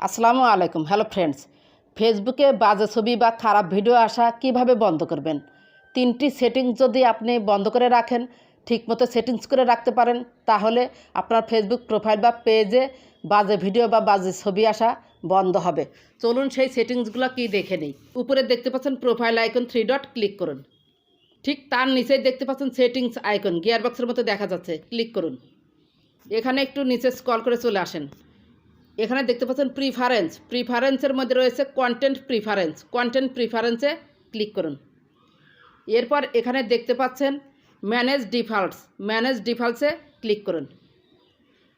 আসসালামু আলাইকুম, hello friends. ফেসবুকে বাজে ছবি বা খারাপ ভিডিও আসা কীভাবে বন্ধ করবেন? তিনটি সেটিংস যদি আপনি বন্ধ করে রাখেন, ঠিকমতো সেটিংস করে রাখতে পারেন, তাহলে আপনার ফেসবুক প্রোফাইল বা পেজে বাজে ভিডিও বা বাজে ছবি আসা বন্ধ হবে। চলুন সেই সেটিংসগুলো কি দেখে নিই। উপরে দেখতে পাচ্ছেন profile icon three dot, click করুন। ঠিক তার নিচেই দেখতে পাচ্ছেন সেটিংস আইকন গিয়ার বক্সের মতো দেখা যাচ্ছে, ক্লিক করুন। এখানে একটু নিচে স্কল করে চলে আসেন। এখানে দেখতে পাচ্ছেন প্রিফারেন্স প্রিফারেন্সের মধ্যে রয়েছে কন্টেন্ট প্রিফারেন্স কন্টেন্ট প্রিফারেন্সে ক্লিক করুন। এরপর এখানে দেখতে পাচ্ছেন ম্যানেজ ডিফল্টস ম্যানেজ ডিফল্টসে ক্লিক করুন।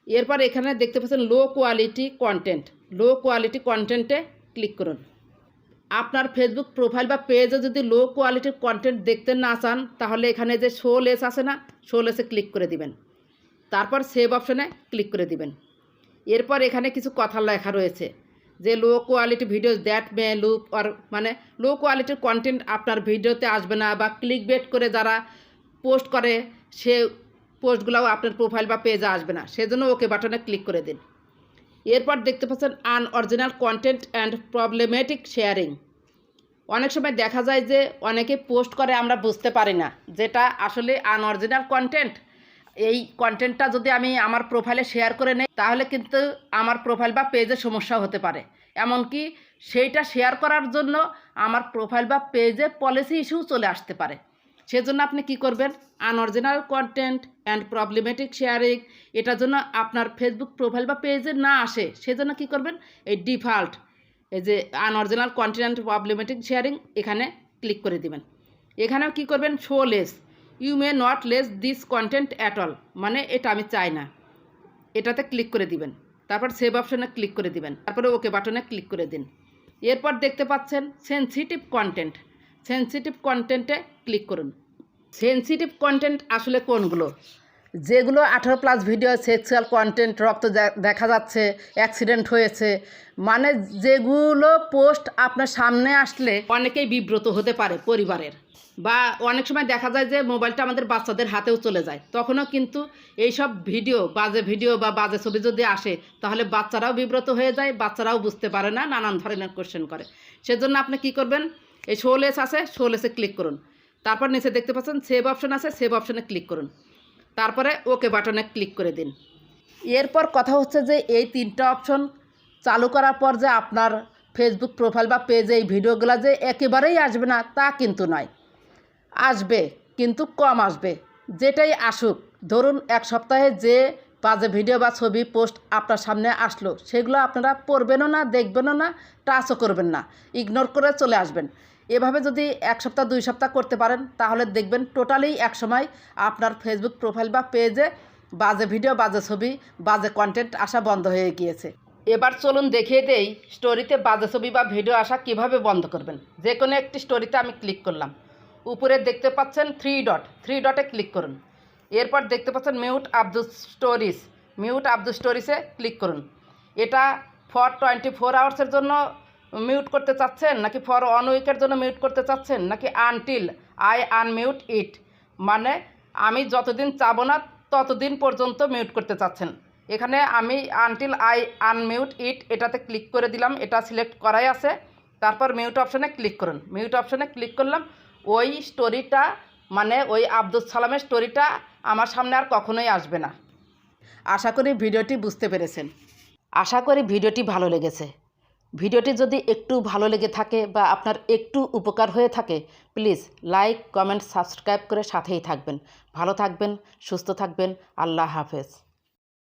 এরপর এখানে দেখতে পাচ্ছেন low quality content low quality কন্টেন্টে ক্লিক করুন। আপনার ফেসবুক প্রোফাইল বা পেজে যদি লো কোয়ালিটির কন্টেন্ট দেখতে না চান, তাহলে এখানে যে শো লেস আছে না শো লেসে ক্লিক করে দিবেন। তারপর সেভ অপশনে ক্লিক করে দিবেন। এরপর এখানে কিছু কথা লেখা রয়েছে যে low quality video that may loop আর মানে লো কোয়ালিটির কন্টেন্ট আপনার ভিডিওতে আসবে না বা ক্লিক বেট করে যারা পোস্ট করে সে পোস্টগুলোও আপনার প্রোফাইল বা পেজে আসবে না। সেজন্য ওকে বাটনে ক্লিক করে দিন। এরপর দেখতে পাচ্ছেন unoriginal content and problematic sharing অনেক সময় দেখা যায় যে অনেকে পোস্ট করে আমরা বুঝতে পারি না যেটা আসলে আনঅরিজিনাল কন্টেন্ট এই কন্টেন্টটা যদি আমি আমার প্রোফাইলে শেয়ার করে নেই, তাহলে কিন্তু আমার প্রোফাইল বা পেজে সমস্যা হতে পারে। এমনকি সেইটা শেয়ার করার জন্য আমার প্রোফাইল বা পেজে পলিসি ইস্যু চলে আসতে পারে। সেজন্য আপনি কি করবেন? Unoriginal content and problematic sharing এটার জন্য আপনার ফেসবুক প্রোফাইল বা পেজে না আসে, সেজন্য কি করবেন? এই ডিফল্ট এই যে আনঅরিজিনাল কন্টেন্ট প্রবলেমেটিক শেয়ারিং এখানে ক্লিক করে দিবেন। এখানেও কি করবেন? Show less you may not less this content at all মানে এটা আমি চাই না। এটাতে ক্লিক করে দিবেন। তারপর সেভ অপশনে ক্লিক করে দিবেন। তারপরে ওকে বাটনে ক্লিক করে দিন। এরপর দেখতে পাচ্ছেন সেন্সিটিভ কন্টেন্ট সেন্সিটিভ কন্টেন্টে ক্লিক করুন। সেন্সিটিভ কন্টেন্ট আসলে কোনগুলো? যেগুলো আঠারো প্লাস ভিডিও সেক্সুয়াল কন্টেন্ট রক্ত দেখা যাচ্ছে অ্যাক্সিডেন্ট হয়েছে। মানে যেগুলো পোস্ট আপনার সামনে আসলে অনেকেই বিব্রত হতে পারে পরিবারের। বা অনেক সময় দেখা যায় যে মোবাইলটা আমাদের বাচ্চাদের হাতেও চলে যায়। তখনও কিন্তু এই সব ভিডিও, বাজে ভিডিও বা বাজে ছবি যদি আসে, তাহলে বাচ্চারাও বিব্রত হয়ে যায়, বাচ্চারাও বুঝতে পারে না, নানান ধরনের কোশ্চেন করে। সেজন্য আপনি কি করবেন? এই শোলেস আছে শোলেসে ক্লিক করুন। তারপর নিচে দেখতে পাচ্ছেন সেভ অপশন আছে সেভ অপশনে ক্লিক করুন। তারপরে ওকে বাটনে ক্লিক করে দিন। এরপর কথা হচ্ছে যে এই তিনটা অপশন চালু করার পর যে আপনার ফেসবুক প্রোফাইল বা পেজে এই ভিডিওগুলো যে একেবারেই আসবে না, তা কিন্তু নয়। আসবে, কিন্তু কম আসবে। যেটাই আসুক, ধরুন এক সপ্তাহে যে বাজে ভিডিও বা ছবি, পোস্ট আপনার সামনে আসলো, সেগুলো আপনারা পড়বেনও না, দেখবেনও না, টাচও করবেন না, ইগনোর করে চলে আসবেন। এভাবে যদি এক সপ্তাহ, দুই সপ্তাহ করতে পারেন, তাহলে দেখবেন টোটালি একসময় আপনার ফেসবুক প্রোফাইল বা পেজে বাজে ভিডিও, বাজে ছবি, বাজে কন্টেন্ট আসা বন্ধ হয়ে গিয়েছে। এবার চলুন দেখিয়ে দেই স্টোরিতে বাজে ছবি বা ভিডিও আসা কীভাবে বন্ধ করবেন। যে কোনো একটি স্টোরিতে আমি ক্লিক করলাম। উপরে দেখতে পাচ্ছেন থ্রি ডট থ্রি ডটে ক্লিক করুন। এরপর দেখতে পাচ্ছেন mute Abdul stories mute Abdul স্টোরিজে click করুন। এটা ফর টোয়েন্টি ফোর আওয়ার্সের জন্য মিউট করতে চাচ্ছেন, নাকি ফর ওয়ান উইকের জন্য মিউট করতে চাচ্ছেন, নাকি আনটিল আই আনমিউট ইট মানে আমি যতদিন চাবো না, ততদিন পর্যন্ত মিউট করতে চাচ্ছেন। এখানে আমি আনটিল আই আনমিউট ইট এটাতে ক্লিক করে দিলাম, এটা সিলেক্ট করাই আছে। তারপর মিউট অপশানে ক্লিক করুন। মিউট অপশানে ক্লিক করলাম ওই স্টোরিটা মানে ওই আব্দুল সালামের স্টোরিটা আমার সামনে আর কখনোই আসবে না। আশা করি ভিডিওটি বুঝতে পেরেছেন। আশা করি ভিডিওটি ভালো লেগেছে। ভিডিওটি যদি একটু ভালো লেগে থাকে বা আপনার একটু উপকার হয়ে থাকে প্লিজ লাইক কমেন্ট সাবস্ক্রাইব করে সাথেই থাকবেন। ভালো থাকবেন, সুস্থ থাকবেন। আল্লাহ হাফেজ।